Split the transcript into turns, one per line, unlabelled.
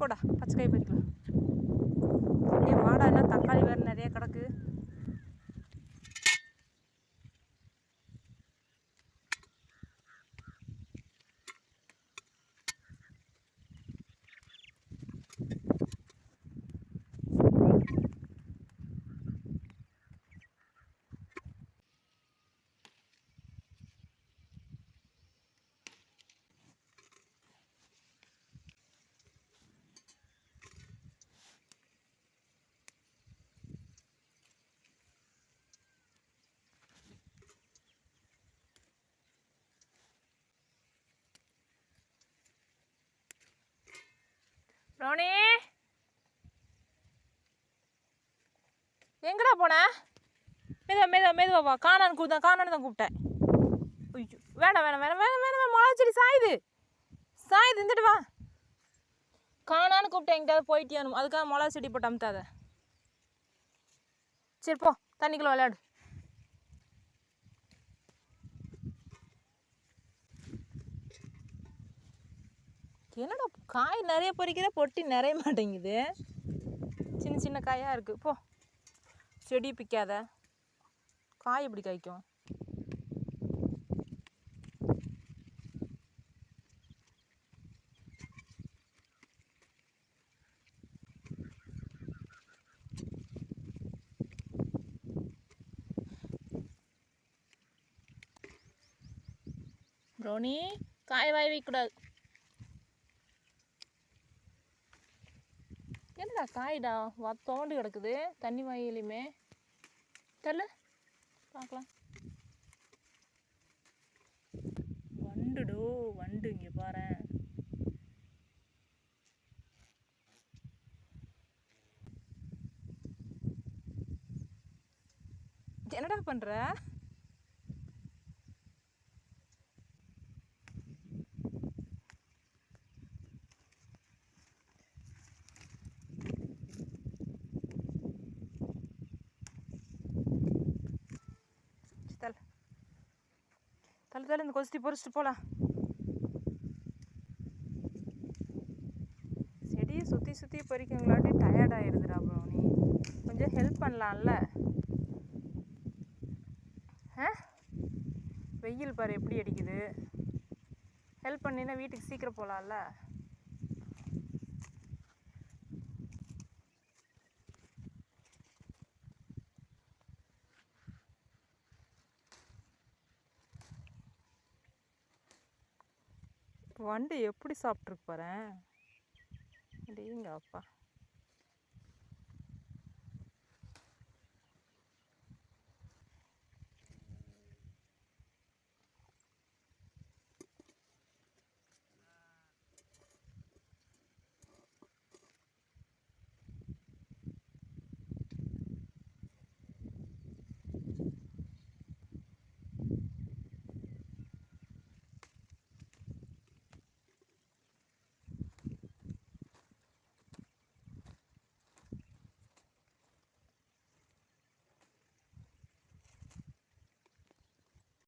போடா பச்சை காய் பறிக்கலாம் ஏன் வாடா என்ன தக்காளி வேறு நிறைய கிடக்கு. ரோனி எங்கடா போன? மெதுவா மெதுவா மெதுவா வா. காணான்னு கூப்பிட்டேன் காணான்னு தான் கூப்பிட்டேன். ஐயோ வேணாம் வேணாம் வேணாம் வேணாம் வேணாம் மிளகா செடி சாயுது. சாயுது இருந்துட்டு வா. காணான்னு கூப்பிட்டேன் எங்கிட்ட போயிட்டே அதுக்காக மிளகா செடி போட்டு அமுத்தாத. சரி போ. தண்ணிக்குள்ள விளையாடு. என்னடா காய் நிறைய பறிக்கிற பொட்டி நிறைய மாட்டேங்குது. சின்ன சின்ன காயாக இருக்குது போ. செடி பிக்காத. காய் எப்படி காய்க்கும்? ரோனி காய் வாய் வைக்கக்கூடாது. என்னடா காய்டா? வா தோண்டு கிடக்குது. தண்ணி வாயிலையுமே. தெரியல பார்க்கலாம் வண்டுடோ வண்டு இங்கே பாரு என்னடா பண்ணுற தள்ளு இந்த கொஸ்தி பொறிச்சிட்டு போகலாம் செடியை சுற்றி சுற்றி பறிக்கவங்களாட்டி டயர்ட் ஆயிடுதுடா ப்ரோ நீ கொஞ்சம் ஹெல்ப் பண்ணலாம்ல. ஆ? வெயில் பாரு எப்படி அடிக்குது? ஹெல்ப் பண்ணினா வீட்டுக்கு சீக்கிரம் போகலாம்ல வண்டு எப்படி சாப்பிட்ருக்கு பாரு அடேங்க அப்பா.